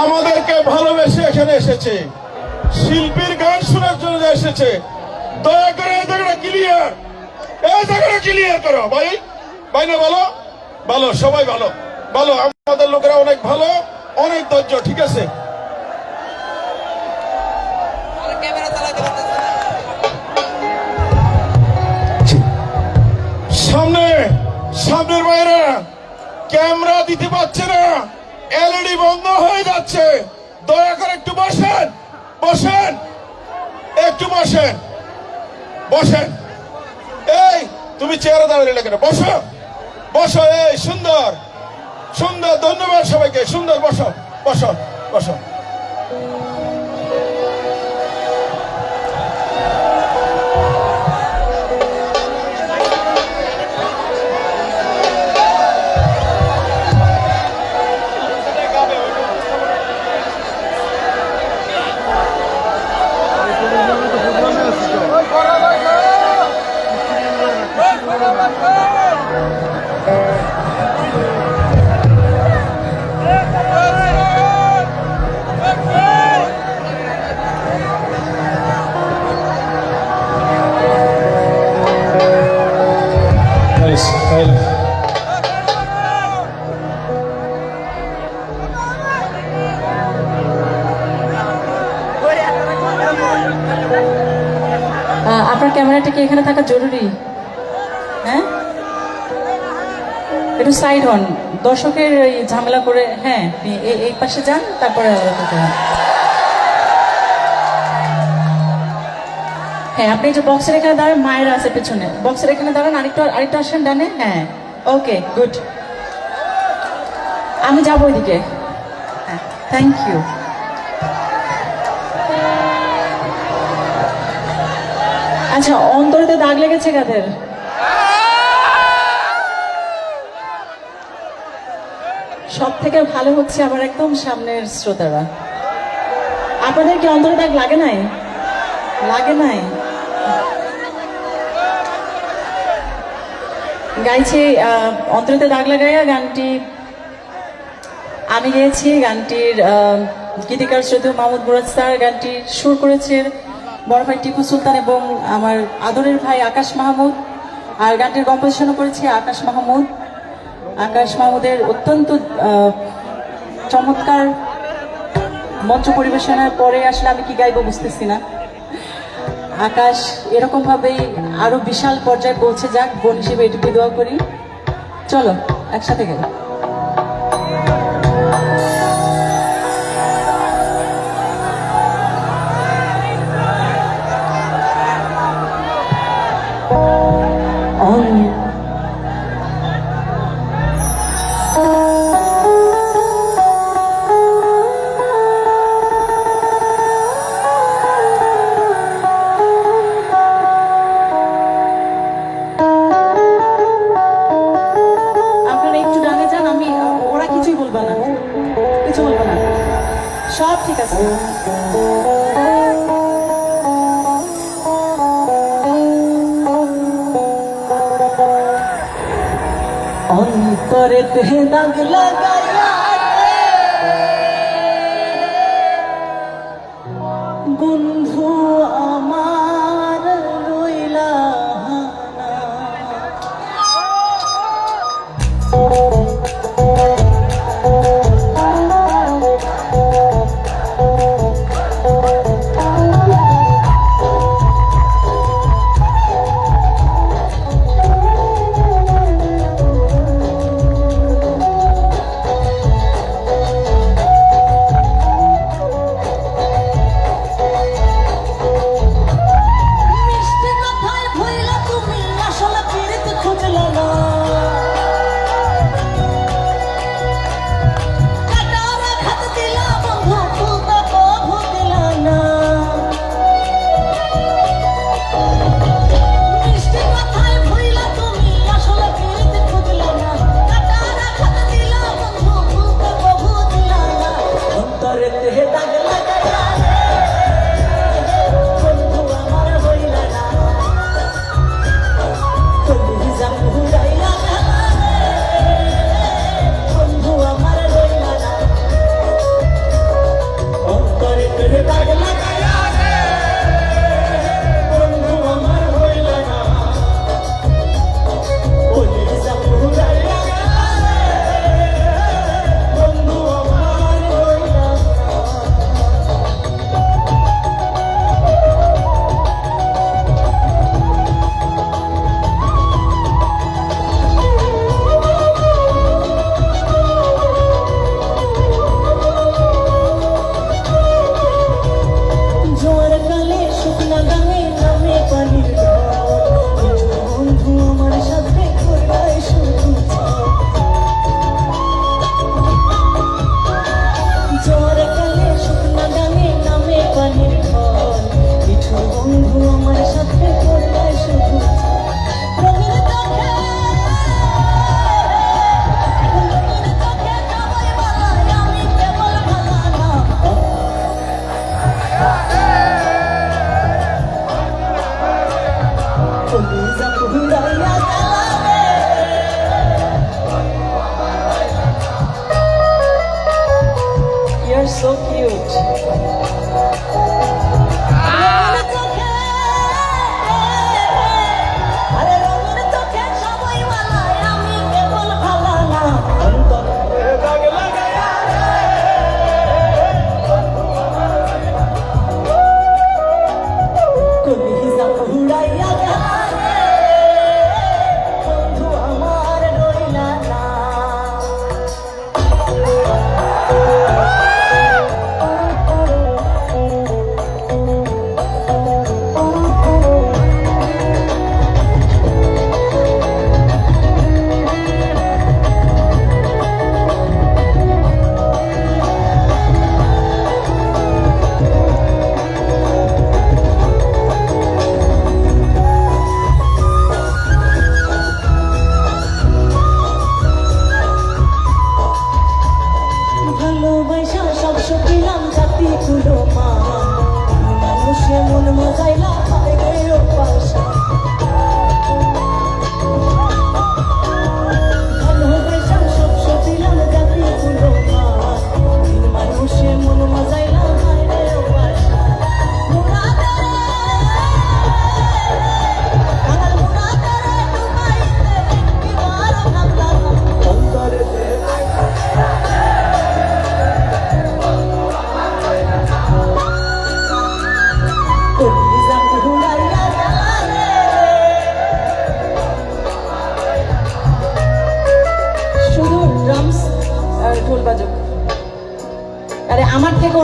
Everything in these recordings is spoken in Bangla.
আমাদেরকে ভালোবেসে এখানে এসেছে। শিল্পীর গান শোনার জন্য এসেছে। দয়া করে এই জায়গাটা ক্লিয়ার এই জায়গাটা ক্লিয়ার করো। ভাই ভাই না ভালো? ভালো, সবাই ভালো। ভালো, আমাদের লোকেরা অনেক ভালো, অনেক ধৈর্য, ঠিক আছে? সামনে, সামনের বাইরে ক্যামেরা দিতে পারছে না। এলইডি বন্ধ হয়ে যাচ্ছে। দয়া করে একটু বসেন বসেন, একটু বসেন বসেন। এই, তুমি চেয়ারে দাঁড়িয়ে লেগে বসো বসো, এই, সুন্দর সুন্দর, ধন্যবাদ সবাইকে, সুন্দর, বসো বসো বসো। এখানে থাকা জরুরি। হ্যাঁ? একটু সাইড হন। দর্শকের ঝামেলা করে হ্যাঁ এই- পাশে যান, তারপরে। হ্যাঁ আপনি যে বক্সের এখানে দাঁড়ান, মায়ের আছে পেছনে। বক্সের এখানে দাঁড়ান, আরেকটু আরেকটু আসেন ডানে। হ্যাঁ ওকে গুড আমি যাব ওইদিকে। হ্যাঁ থ্যাংক ইউ আচ্ছা অন্তরেতে দাগ লেগেছে কাদের? সব থেকে ভালো হচ্ছে আমার একদম সামনের শ্রোতারা। আপনাদের কি অন্তরে দাগ লাগে নাই? লাগে নাই? গাইছি অন্তরেতে দাগ লাগাইয়া গানটি আমি গেয়েছি, গানটির গীতিকার শ্রদ্ধেয় মাহমুদ মুরাদ স্যার গানটির সুর করেছেন। বড় ভাই টিপু সুলতান এবং আমার আদরের ভাই আকাশ মাহমুদ। আর গানটির কম্পোজিশনও করেছে আকাশ মাহমুদ। আকাশ মাহমুদের অত্যন্ত চমৎকার মঞ্চ পরিবেশনের পরে আসলে আমি কি গাইবো বুঝতেছি না। আকাশ এরকম ভাবেই আরও বিশাল পর্যায়ে পৌঁছে যাক, বোন হিসেবে এটুকু দোয়া করি। চলো, একসাথে গেল অন্তরে দাগ লাগাইয়া বন্ধু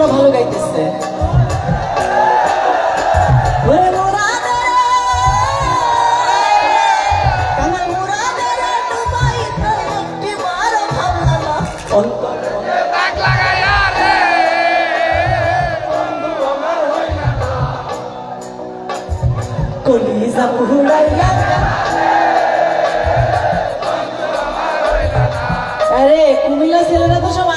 বড় ভালো গাইতেছে। কলিজা পুহুড়াইয়া আরে কুমিল্লা ছেলেরা তো সব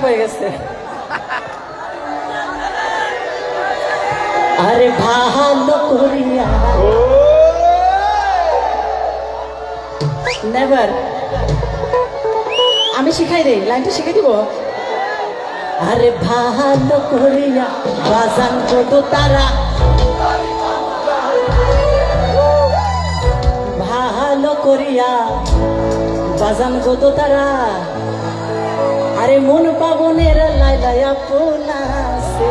খারাপ হয়ে গেছে। আরে ভালো করিয়া নেভার আমি শিখাই রে লাইনটা শিখে দিব? আরে ভালো করিয়া বাজান কত তারা। ভালো করিয়া বাজান কত তারা। আরে মন পাবনের লাইলাই আপনা সে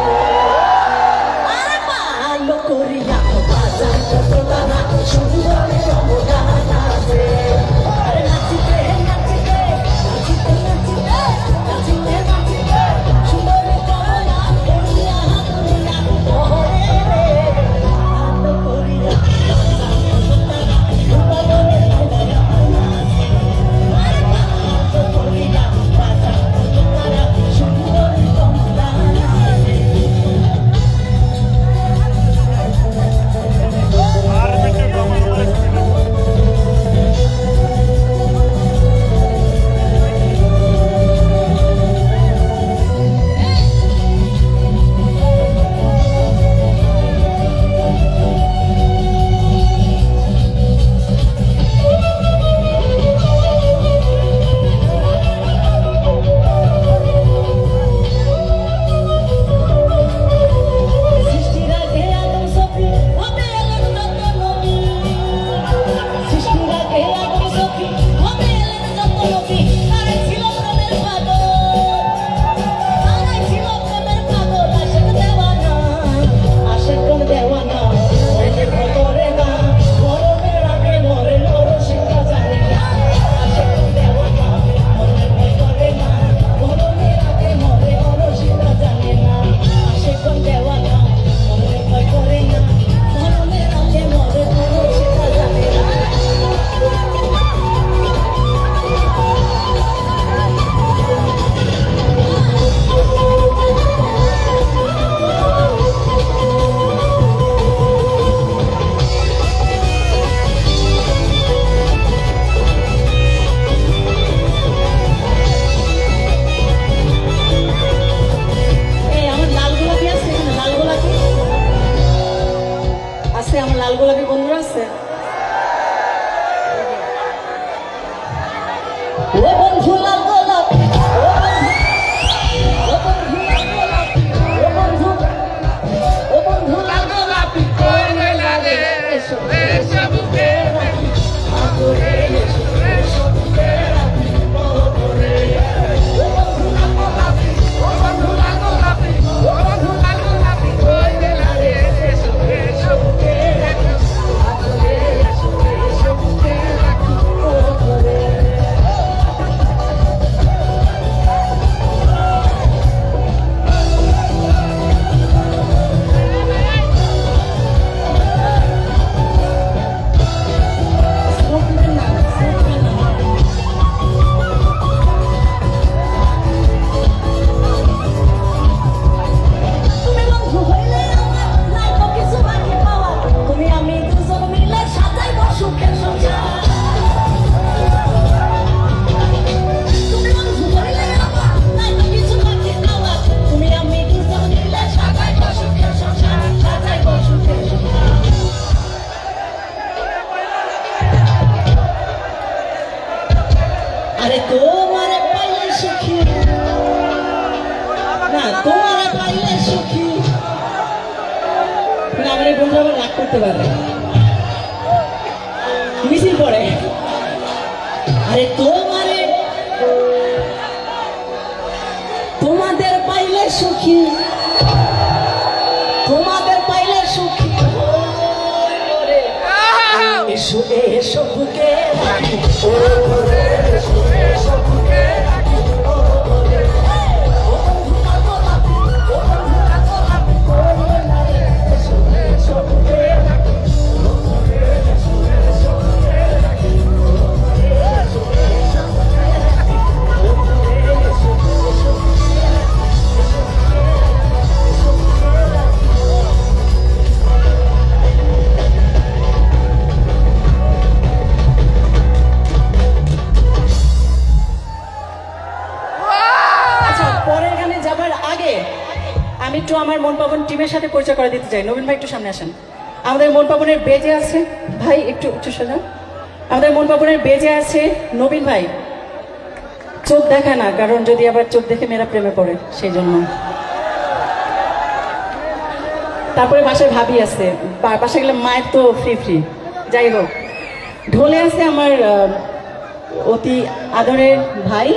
আরে ভালো করিয়া বাজার কতটা সুন্দর সমুদা এসো এসো বুকে। ও টিমের সাথে পরিচয় করে দিতে চাই। নবীন ভাই, একটু সামনে আসেন। আমাদের মন পাবনের বেজে আছে, ভাই, একটু একটু সোজা আমাদের মন পাবনের বেজে আছে নবীন ভাই। চোখ দেখা না, কারণ যদি আবার চোখ দেখে মেয়েরা প্রেমে পড়ে, সেই জন্য। তারপরে বাসায় ভাবি আছে বাসায় গেলে মায়ের তো ফ্রি ফ্রি যাই হোক, ঢোলে আছে আমার অতি আদরের ভাই।